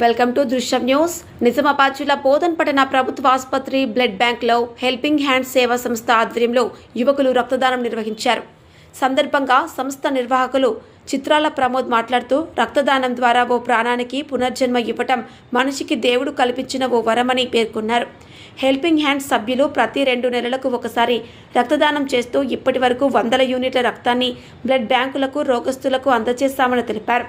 Welcome to Drishyam news. Nizamabad జిల్లా బోధన్పట్టణ ప్రభుత్వ ఆసుపత్రి బ్లడ్ బ్యాంక్లో హెల్పింగ్ హ్యాండ్ సేవా సంస్థ ఆధ్వర్యంలో యువకులు రక్తదానం నిర్వహించారు. సందర్భంగా సంస్థ నిర్వాహకులు చిత్రాల ప్రమోద్ మాట్లాడుతూ రక్తదానం ద్వారా ఓ ప్రాణానికి పునర్జన్మ ఇవ్వటం మనిషికి దేవుడు కల్పించిన ఓ వరమని పేర్కొన్నారు. హెల్పింగ్ హ్యాండ్ సభ్యులు ప్రతి రెండు నెలలకు ఒకసారి రక్తదానం చేస్తూ ఇప్పటి వరకు వందల యూనిట్ల రక్తాన్ని బ్లడ్ బ్యాంకులకు రోగస్తులకు అందజేస్తామని తెలిపారు.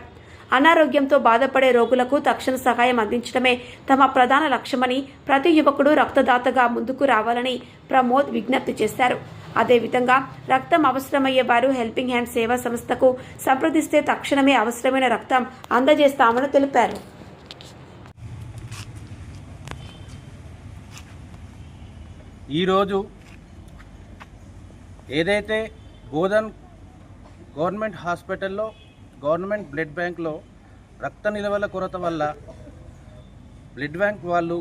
అనారోగ్యంతో బాధపడే రోగులకు తక్షణ సహాయం అందించడమే తమ ప్రధాన లక్ష్యమని ప్రతి యువకుడు రక్తదాతగా ముందుకు రావాలని ప్రమోద్ విజ్ఞప్తి చేశారు. అదేవిధంగా రక్తం అవసరమయ్యే వారు హెల్పింగ్ హ్యాండ్ సేవా సంస్థకు సంప్రదిస్తే తక్షణమే అవసరమైన రక్తం అందజేస్తామని తెలిపారు. ఈరోజు ఏదైతే బోధన్ గవర్నమెంట్ హాస్పిటల్లో గవర్నమెంట్ బ్లడ్ బ్యాంక్లో రక్త నిల్వల కొరత వల్ల బ్లడ్ బ్యాంక్ వాళ్ళు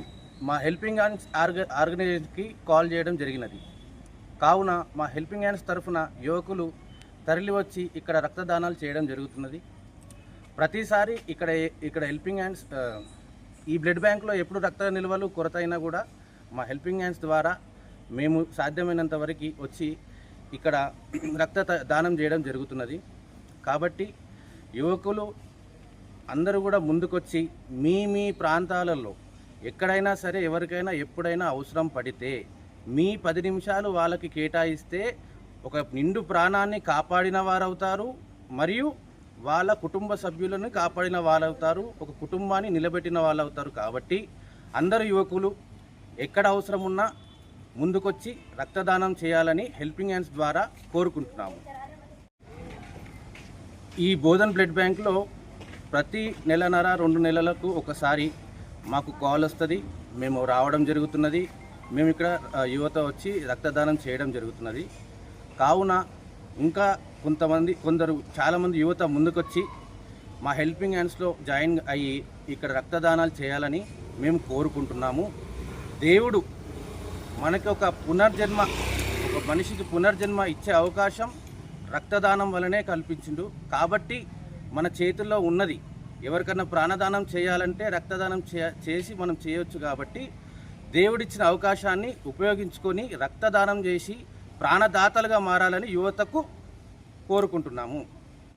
మా హెల్పింగ్ హ్యాండ్స్ ఆర్గ ఆర్గనైజేషన్కి కాల్ చేయడం జరిగినది. కావున మా హెల్పింగ్ హ్యాండ్స్ తరఫున యువకులు తరలి వచ్చి ఇక్కడ రక్తదానాలు చేయడం జరుగుతున్నది. ప్రతిసారి ఇక్కడ ఇక్కడ హెల్పింగ్ హ్యాండ్స్ ఈ బ్లడ్ బ్యాంక్లో ఎప్పుడు రక్త నిల్వలు కొరత అయినా కూడా మా హెల్పింగ్ హ్యాండ్స్ ద్వారా మేము సాధ్యమైనంత వరకు వచ్చి ఇక్కడ రక్త దానం చేయడం జరుగుతున్నది. కాబట్టి యువకులు అందరూ కూడా ముందుకొచ్చి మీ మీ ప్రాంతాలలో ఎక్కడైనా సరే ఎవరికైనా ఎప్పుడైనా అవసరం పడితే మీ పది నిమిషాలు వాళ్ళకి కేటాయిస్తే ఒక నిండు ప్రాణాన్ని కాపాడిన వారవుతారు మరియు వాళ్ళ కుటుంబ సభ్యులను కాపాడిన వాళ్ళవుతారు ఒక కుటుంబాన్ని నిలబెట్టిన వాళ్ళవుతారు కాబట్టి అందరు యువకులు ఎక్కడ అవసరం ఉన్నా ముందుకొచ్చి రక్తదానం చేయాలని హెల్పింగ్ హ్యాండ్స్ ద్వారా కోరుకుంటున్నాము. ఈ బోధన్ బ్లడ్ బ్యాంక్లో ప్రతి నెలన్నర రెండు నెలలకు ఒకసారి మాకు కాల్ వస్తుంది. మేము రావడం జరుగుతున్నది. మేము ఇక్కడ యువత వచ్చి రక్తదానం చేయడం జరుగుతున్నది. కావున ఇంకా కొంతమంది కొందరు చాలామంది యువత ముందుకొచ్చి మా హెల్పింగ్ హ్యాండ్స్లో జాయిన్ అయ్యి ఇక్కడ రక్తదానాలు చేయాలని మేము కోరుకుంటున్నాము. దేవుడు మనకి ఒక పునర్జన్మ ఒక మనిషికి పునర్జన్మ ఇచ్చే అవకాశం రక్తదానం వలనే కల్పించిండు. కాబట్టి మన చేతుల్లో ఉన్నది. ఎవరికన్నా ప్రాణదానం చేయాలంటే రక్తదానం చే చేసి మనం చేయొచ్చు కాబట్టి దేవుడిచ్చిన అవకాశాన్ని ఉపయోగించుకొని రక్తదానం చేసి ప్రాణదాతలుగా మారాలని యువతకు కోరుకుంటున్నాము.